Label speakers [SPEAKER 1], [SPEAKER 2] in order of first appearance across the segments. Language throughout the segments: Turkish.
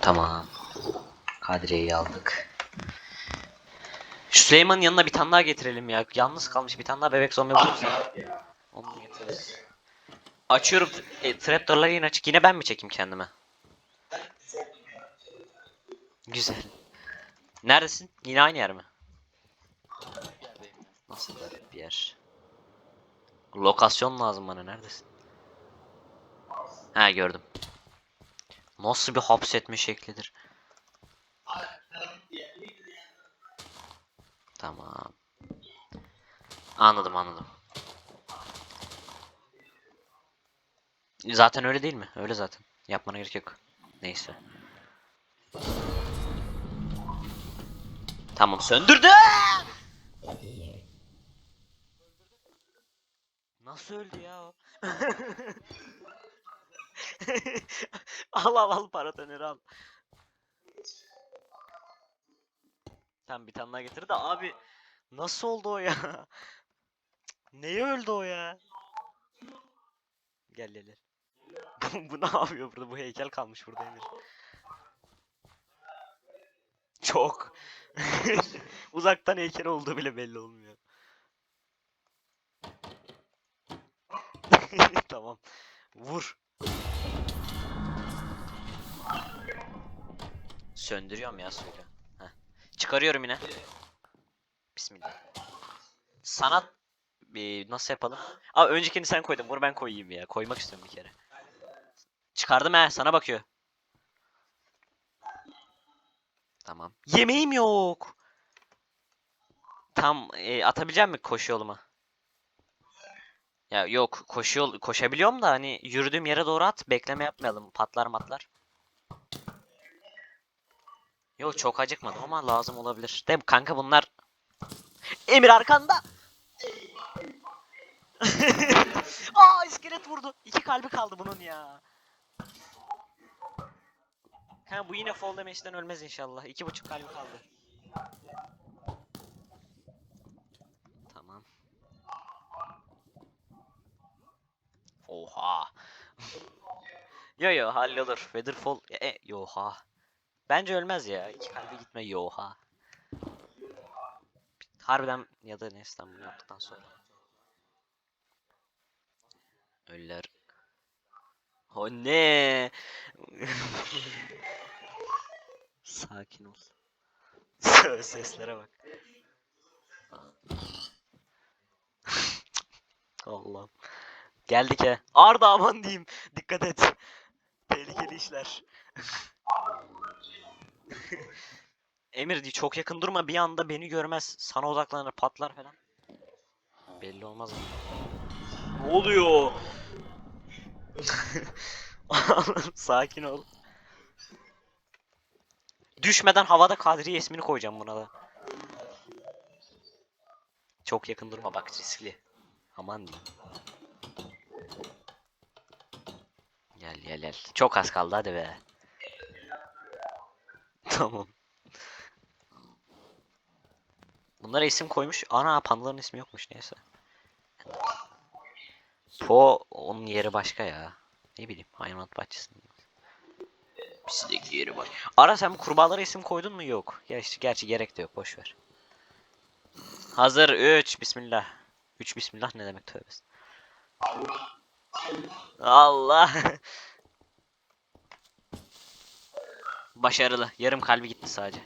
[SPEAKER 1] Tamam. Kadriye'yi aldık. Şu Süleyman'ın yanına bir tane daha getirelim ya. Yalnız kalmış bir tane daha bebek zombi bulursa. Onu da getiririz. Açıyorum. E, trapdoor'ları yine açık. Yine ben mi çekeyim kendime? Güzel. Neredesin? Yine aynı yer mi? Nasıl garip bir yer? Lokasyon lazım bana. Neredesin? Ha gördüm. Nasıl bir hapsetme şeklidir? Tamam. Anladım anladım. Zaten öyle değil mi? Öyle zaten. Yapmana gerek yok. Neyse. Tamam söndürdü. Nasıl öldü ya o? al al al paratoneri al. Tamam bir tane daha getir de abi nasıl oldu o ya? Neye öldü o ya? Gel gel. Bu, bu ne yapıyor burada? Bu heykel kalmış burada Emir. Çok. Uzaktan heykel olduğu bile belli olmuyor. tamam. Vur. Söndürüyorum ya. Heh. Çıkarıyorum yine. Bismillah. Sanat bir nasıl yapalım? Aa öncekini sen koydun. Bunu ben koyayım ya. Koymak istiyorum bir kere. Çıkardım he. Sana bakıyor. Tamam. Yemeğim yok. Tam e, atabilecek mi koşu yoluma? Ya yok koşu yol koşabiliyorum da hani yürüdüğüm yere doğru at. Bekleme yapmayalım. Patlar matlar. Yok çok acıkmadım ama lazım olabilir. De kanka bunlar Emir arkanda. Aa iskelet vurdu. İki kalbi kaldı bunun ya. Ha bu yine fall damage'den ölmez inşallah. İki buçuk kalbi kaldı. Tamam. Oha. yo yo hallolur. Featherfall. E, e, yoha. Bence ölmez ya. İki kalbi gitme yoha. Harbiden ya da neyse bunu yaptıktan sonra. Ölüler. O ne? Sakin ol. Seslere bak. Allah'ım. Geldik he. Arda aman diyeyim. Dikkat et. Tehlikeli işler. Emir çok yakın durma bir anda beni görmez. Sana odaklanır patlar falan. Belli olmaz ama. Ne oluyor? Sakin ol. Düşmeden havada Kadriye ismini koyacağım buna da. Çok yakın durma bak riskli. Aman diyeyim. Gel gel gel. Çok az kaldı hadi be. Tamam. Bunlara isim koymuş. Ana pandaların ismi yokmuş neyse. Po onun yeri başka ya. Ne bileyim hayvanat bahçesinde. Bizdeki yeri var. Ara sen bu kurbağalara isim koydun mu? Yok. Gerçi, gerçi gerek de yok. Boş ver. Hazır 3 bismillah. 3 bismillah ne demek tövbe. Allah. Başarılı. Yarım kalbi gitti sadece.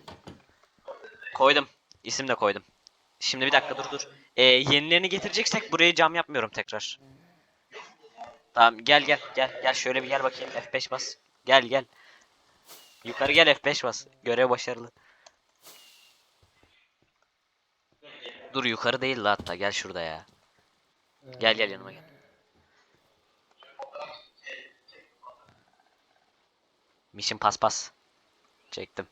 [SPEAKER 1] Koydum. İsim de koydum. Şimdi bir dakika dur dur. Ee, yenilerini getireceksek buraya cam yapmıyorum tekrar. Tamam gel gel gel gel şöyle bir gel bakayım F5 bas. Gel gel. Yukarı gel F5 bas. Görev başarılı. Dur yukarı değil la hatta gel şurada ya. Gel gel yanıma gel. Mission pas pas. Çektim.